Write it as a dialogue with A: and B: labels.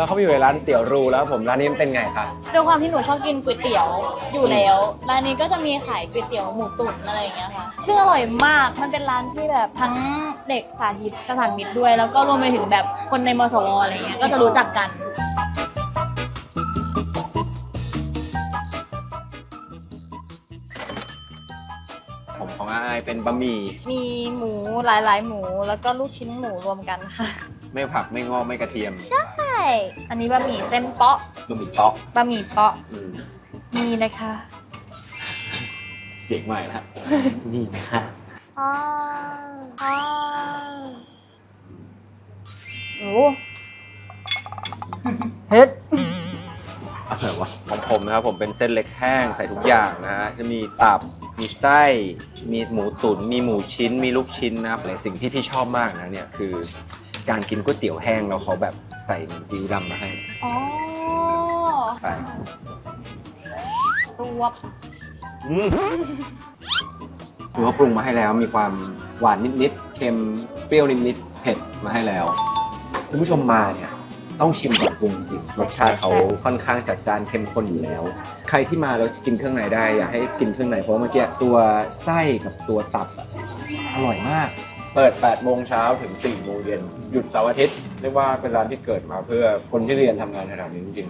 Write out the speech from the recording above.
A: แล้วเขาไปอยู่ในร้านเตี๋ยวรูแล้วผมร้านนี้มันเป็นไงคะ
B: ด้วยความที่หนูชอบกินก๋วยเตี๋ยวอยู่แล้วร้านนี้ก็จะมีขายก๋วยเตี๋ยวหมูตุ๋นอะไรอย่างเงี้ยค่ะซึ่งอร่อยมากมันเป็นร้านที่แบบทั้งเด็กสาธิตสถานมิตรด้วย แล้วก็รวมไปถึงแบบคนในมสวอะไรเงี้ยก็จะรู้จักกัน
A: ผมของอายเป็นบะหมี่
B: มีหมูหลายๆ หมูแล้วก็ลูกชิ้นหมูรวมกันค่ะ
A: ไม่ผักไม่งอกไม่กระเทียม
B: ใช่ อันนี้บะหมี่เส้นเปาะ
A: บะหมี่ต๊อก
B: บะหมี่เปาะ
A: อืม
B: นี่นะคะ
A: เสียงใหม่ละ นี่นะคะ
B: อ้าวอ้าวโอ้เฮ็ด
A: อะไรวะของผมนะครับผมเป็นเส้นเล็กแห้งใส่ทุกอย่างนะฮะจะมีตับมีไส้มีหมูตุ๋นมีหมูชิ้น มีลูกชิ้นนะครับแต่สิ่งที่พี่ชอบมากนะเนี่ยคือ การกินก๋วยเตี๋ยวแห้งแล้วเขาแบบใส่เหมือนซีอิ๊วดำมาให้
B: อ๋อ
A: ใช่
B: สวบ
A: อืมคือเขาปรุงมาให้แล้วมีความหวานนิดๆเค็มเปรี้ยวนิดๆเผ็ดมาให้แล้ว คุณผู้ชมมาเนี่ยต้องชิมก่อนปรุงจริงรสชาติเขาค่อนข้างจัดจ้านเข้มข้นอยู่แล้ว ใครที่มาแล้วกินเครื่องในได้อยากให้กินเครื่องในเพราะว่าเมื่อกี้ตัวไส้กับตัวตับอะอร่อยมาก เปิด 8 โมงเช้าถึง 4 โมงเย็น หยุดเสาร์อาทิตย์ เรียกว่าเป็นร้านที่เกิดมาเพื่อคนที่เรียนทำงานแถวๆนี้จริง